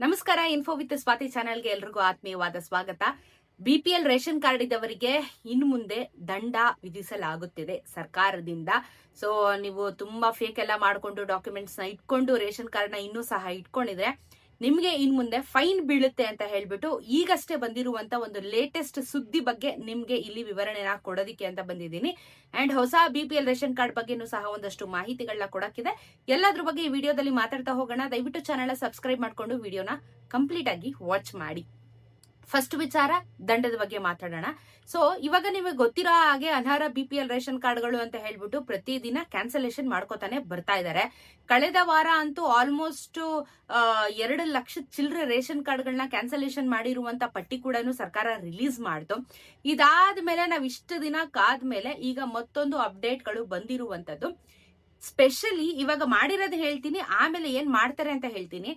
ನಮಸ್ಕಾರ info with Swati ಚಾನೆಲ್ಗೆ ಎಲ್ರಿಗೂ ಆತ್ಮೀಯವಾದ ಸ್ವಾಗತ. ಬಿಪಿಎಲ್ ರೇಷನ್ ಕಾರ್ಡ್ ಇದ್ದವರಿಗೆ ಇನ್ನು ಮುಂದೆ ದಂಡ ವಿಧಿಸಲಾಗುತ್ತಿದೆ ಸರ್ಕಾರದಿಂದ. ಸೊ ನೀವು ತುಂಬಾ ಫೇಕ್ ಎಲ್ಲ ಮಾಡಿಕೊಂಡು ಡಾಕ್ಯುಮೆಂಟ್ಸ್ನ ಇಟ್ಕೊಂಡು ರೇಷನ್ ಕಾರ್ಡ್ನ ಇನ್ನೂ ಸಹ ಇಟ್ಕೊಂಡಿದ್ರೆ ನಿಮ್ಗೆ ಇನ್ ಮುಂದೆ ಫೈನ್ ಬೀಳುತ್ತೆ ಅಂತ ಹೇಳ್ಬಿಟ್ಟು ಈಗಷ್ಟೇ ಬಂದಿರುವಂತ ಒಂದು ಲೇಟೆಸ್ಟ್ ಸುದ್ದಿ ಬಗ್ಗೆ ನಿಮ್ಗೆ ಇಲ್ಲಿ ವಿವರಣೆನ ಕೊಡೋದಿಕ್ಕೆ ಅಂತ ಬಂದಿದ್ದೀನಿ. ಅಂಡ್ ಹೊಸ B P L ration card ಬಗ್ಗೆನೂ ಸಹ ಒಂದಷ್ಟು ಮಾಹಿತಿಗಳನ್ನ ಕೊಡಕ್ಕಿದೆ. ಎಲ್ಲದ್ರ ಬಗ್ಗೆ ಈ ವಿಡಿಯೋದಲ್ಲಿ ಮಾತಾಡ್ತಾ ಹೋಗೋಣ. ದಯವಿಟ್ಟು ಚಾನೆಲ್ ಸಬ್ಸ್ಕ್ರೈಬ್ ಮಾಡ್ಕೊಂಡು ವಿಡಿಯೋನ ಕಂಪ್ಲೀಟ್ ಆಗಿ ವಾಚ್ ಮಾಡಿ. ಫಸ್ಟ್ ವಿಚಾರ, ದಂಡದ ಬಗ್ಗೆ ಮಾತಾಡೋಣ. ಸೊ ಇವಾಗ ನಿಮಗೆ ಗೊತ್ತಿರೋ ಹಾಗೆ ಅನರ್ಹ ಬಿ ಪಿ ಎಲ್ ರೇಷನ್ ಕಾರ್ಡ್ಗಳು ಅಂತ ಹೇಳ್ಬಿಟ್ಟು ಪ್ರತಿದಿನ ಕ್ಯಾನ್ಸಲೇಷನ್ ಮಾಡ್ಕೋತಾನೆ ಬರ್ತಾ ಇದ್ದಾರೆ. ಕಳೆದ ವಾರ ಅಂತೂ ಆಲ್ಮೋಸ್ಟ್ ಎರಡು ಲಕ್ಷ ಚಿಲ್ಲರೆ ರೇಷನ್ ಕಾರ್ಡ್ಗಳನ್ನ ಕ್ಯಾನ್ಸಲೇಷನ್ ಮಾಡಿರುವಂತ ಪಟ್ಟಿ ಕೂಡ ಸರ್ಕಾರ ರಿಲೀಸ್ ಮಾಡ್ತು. ಇದಾದ್ಮೇಲೆ ನಾವು ಇಷ್ಟು ದಿನ ಕಾದ್ಮೇಲೆ ಈಗ ಮತ್ತೊಂದು ಅಪ್ಡೇಟ್ಗಳು ಬಂದಿರುವಂತದ್ದು. ಸ್ಪೆಷಲಿ ಇವಾಗ ಮಾಡಿರೋದು ಹೇಳ್ತೀನಿ, ಆಮೇಲೆ ಏನ್ ಮಾಡ್ತಾರೆ ಅಂತ ಹೇಳ್ತೀನಿ.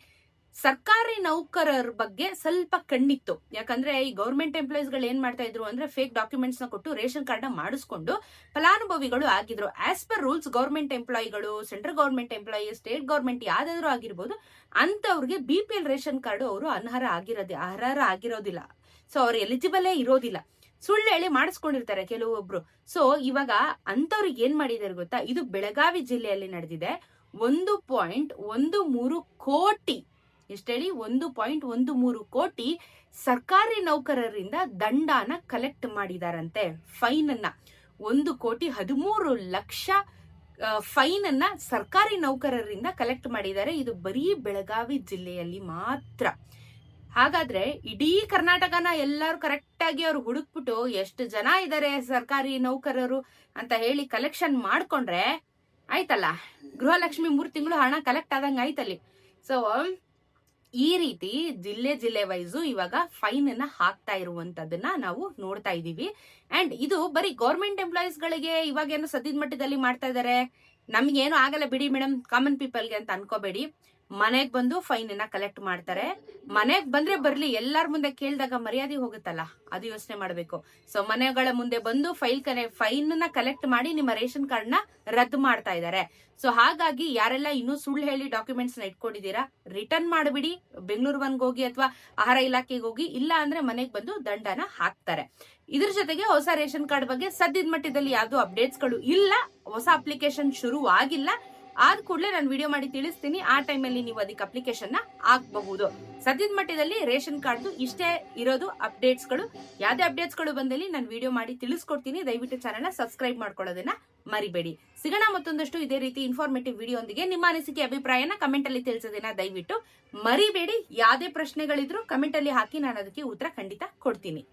ಸರ್ಕಾರಿ ನೌಕರರ ಬಗ್ಗೆ ಸ್ವಲ್ಪ ಕಣ್ಣಿತ್ತು. ಯಾಕಂದ್ರೆ ಈ ಗೌರ್ಮೆಂಟ್ ಎಂಪ್ಲಾಯೀಸ್ಗಳು ಏನ್ ಮಾಡ್ತಾ ಇದ್ರು ಅಂದ್ರೆ ಫೇಕ್ ಡಾಕ್ಯುಮೆಂಟ್ಸ್ನ ಕೊಟ್ಟು ರೇಷನ್ ಕಾರ್ಡ್ನ ಮಾಡಿಸ್ಕೊಂಡು ಫಲಾನುಭವಿಗಳು ಆಗಿದ್ರು. As per rules government ಎಂಪ್ಲಾಯಿಗಳು central government employee state government ಯಾವ್ದಾದ್ರು ಆಗಿರ್ಬೋದು ಅಂತವ್ರಿಗೆ B P L ration card ಅವರು ಅನರ್ಹ ಆಗಿರೋದೇ, ಅರ್ಹರ ಆಗಿರೋದಿಲ್ಲ. ಸೊ ಅವ್ರು ಎಲಿಜಿಬಲೇ ಇರೋದಿಲ್ಲ. ಸುಳ್ಳು ಹೇಳಿ ಮಾಡಿಸ್ಕೊಂಡಿರ್ತಾರೆ ಕೆಲವೊಬ್ರು. ಸೊ ಇವಾಗ ಅಂತವ್ರಿಗೆ ಏನ್ ಮಾಡಿದಾರೆ ಗೊತ್ತಾ? ಇದು ಬೆಳಗಾವಿ ಜಿಲ್ಲೆಯಲ್ಲಿ ನಡೆದಿದೆ. ಒಂದು ಪಾಯಿಂಟ್ ಒಂದು ಮೂರು ಕೋಟಿ ಎಷ್ಟೇಳಿ? ಒಂದು ಪಾಯಿಂಟ್ ಒಂದು ಮೂರು ಕೋಟಿ ಸರ್ಕಾರಿ ನೌಕರರಿಂದ ದಂಡಾನ ಕಲೆಕ್ಟ್ ಮಾಡಿದಾರಂತೆ ಫೈನ್ ಅನ್ನ ಒಂದು ಕೋಟಿ ಹದಿಮೂರು ಲಕ್ಷ ಫೈನ್ ಅನ್ನ ಸರ್ಕಾರಿ ನೌಕರರಿಂದ ಕಲೆಕ್ಟ್ ಮಾಡಿದ್ದಾರೆ. ಇದು ಬರೀ ಬೆಳಗಾವಿ ಜಿಲ್ಲೆಯಲ್ಲಿ ಮಾತ್ರ. ಹಾಗಾದ್ರೆ ಇಡೀ ಕರ್ನಾಟಕನ ಎಲ್ಲರೂ ಕರೆಕ್ಟ್ ಆಗಿ ಅವ್ರು ಹುಡುಕ್ಬಿಟ್ಟು ಎಷ್ಟು ಜನ ಇದ್ದಾರೆ ಸರ್ಕಾರಿ ನೌಕರರು ಅಂತ ಹೇಳಿ ಕಲೆಕ್ಷನ್ ಮಾಡ್ಕೊಂಡ್ರೆ ಆಯ್ತಲ್ಲ? ಗೃಹಲಕ್ಷ್ಮಿ ಮೂರ್ ತಿಂಗಳು ಹಣ ಕಲೆಕ್ಟ್ ಆದಂಗ ಆಯ್ತಲ್ಲಿ. ಸೊ ಈ ರೀತಿ ಜಿಲ್ಲೆ ಜಿಲ್ಲೆ ವೈಸು ಇವಾಗ ಫೈನ್ ಅನ್ನ ಹಾಕ್ತಾ ಇರುವಂತದನ್ನ ನಾವು ನೋಡ್ತಾ ಇದೀವಿ ಅಂಡ್ ಇದು ಬರೀ ಗೌರ್ಮೆಂಟ್ ಎಂಪ್ಲಾಯೀಸ್ ಗಳಿಗೆ ಇವಾಗ ಏನು ಸದ್ಯದ ಮಟ್ಟದಲ್ಲಿ ಮಾಡ್ತಾ ಇದಾರೆ? ನಮ್ಗೇನು ಆಗಲ್ಲ ಬಿಡಿ ಮೇಡಮ್ ಕಾಮನ್ ಪೀಪಲ್ಗೆ ಅಂತ ಅನ್ಕೋಬೇಡಿ. ಮನೆಗ್ ಬಂದು ಫೈನ್ ಅನ್ನ ಕಲೆಕ್ಟ್ ಮಾಡ್ತಾರೆ. ಮನೆಗ್ ಬಂದ್ರೆ ಬರ್ಲಿ, ಎಲ್ಲಾರ ಮುಂದೆ ಕೇಳಿದಾಗ ಮರ್ಯಾದೆ ಹೋಗುತ್ತಲ್ಲ? ಅದು ಯೋಚನೆ ಮಾಡ್ಬೇಕು. ಸೊ ಮನೆಗಳ ಮುಂದೆ ಬಂದು ಫೈಲ್ ಕನೆ ಫೈನ್ನ ಕಲೆಕ್ಟ್ ಮಾಡಿ ನಿಮ್ಮ ರೇಷನ್ ಕಾರ್ಡ್ನ ರದ್ದು ಮಾಡ್ತಾ ಇದ್ದಾರೆ ಸೊ ಹಾಗಾಗಿ ಯಾರೆಲ್ಲ ಇನ್ನೂ ಸುಳ್ಳು ಹೇಳಿ ಡಾಕ್ಯುಮೆಂಟ್ಸ್ನ ಇಟ್ಕೊಂಡಿದ್ದೀರಾ ರಿಟರ್ನ್ ಮಾಡಿಬಿಡಿ. ಬೆಂಗಳೂರು ಒನ್ಗೆ ಹೋಗಿ ಅಥವಾ ಆಹಾರ ಇಲಾಖೆಗೆ ಹೋಗಿ, ಇಲ್ಲ ಅಂದ್ರೆ ಮನೆಗೆ ಬಂದು ದಂಡನ ಹಾಕ್ತಾರೆ. ಇದ್ರ ಜೊತೆಗೆ ಹೊಸ ರೇಷನ್ ಕಾರ್ಡ್ ಬಗ್ಗೆ ಸದ್ಯದ ಮಟ್ಟದಲ್ಲಿ ಯಾವ್ದು ಅಪ್ಡೇಟ್ಸ್ಗಳು ಇಲ್ಲ. ಹೊಸ ಅಪ್ಲಿಕೇಶನ್ ಶುರು ಆಗಿಲ್ಲ ಆದ ಕೂಡಲೇ ನಾನು ವಿಡಿಯೋ ಮಾಡಿ ತಿಳಿಸ್ತೀನಿ. ಆ ಟೈಮಲ್ಲಿ ನೀವು ಅದಕ್ಕೆ ಅಪ್ಲಿಕೇಶನ್ನ ಹಾಕಬಹುದು. ಸದ್ಯದ ಮಟ್ಟದಲ್ಲಿ ರೇಷನ್ ಕಾರ್ಡ್ ಇಷ್ಟೇ ಇರೋದು ಅಪ್ಡೇಟ್ಸ್ಗಳು. ಅಪ್ಡೇಟ್ಸ್ಗಳು ಅಪ್ಡೇಟ್ಸ್ಗಳು ಬಂದಲ್ಲಿ ನಾನು ವಿಡಿಯೋ ಮಾಡಿ ತಿಳಿಸ್ಕೊಡ್ತೀನಿ. ದಯವಿಟ್ಟು ಚಾನಲ್ ಸಬ್ಸ್ಕ್ರೈಬ್ ಮಾಡ್ಕೊಳ್ಳೋದನ್ನ ಮರಿಬೇಡಿ. ಸಿಗೋಣ ಮತ್ತೊಂದಷ್ಟು ಇದೇ ರೀತಿ ಇನ್ಫಾರ್ಮೇಟಿವ್ ವಿಡಿಯೋ ಒಂದಿಗೆ ನಿಮ್ಮ ಅನಿಸಿಕೆ, ಅಭಿಪ್ರಾಯನ ಕಮೆಂಟಲ್ಲಿ ತಿಳಿಸೋದನ್ನ ದಯವಿಟ್ಟು ಮರಿಬೇಡಿ. ಯಾವುದೇ ಪ್ರಶ್ನೆಗಳಿದ್ರು ಕಮೆಂಟಲ್ಲಿ ಹಾಕಿ ನಾನು ಅದಕ್ಕೆ ಉತ್ತರ ಖಂಡಿತ ಕೊಡ್ತೀನಿ.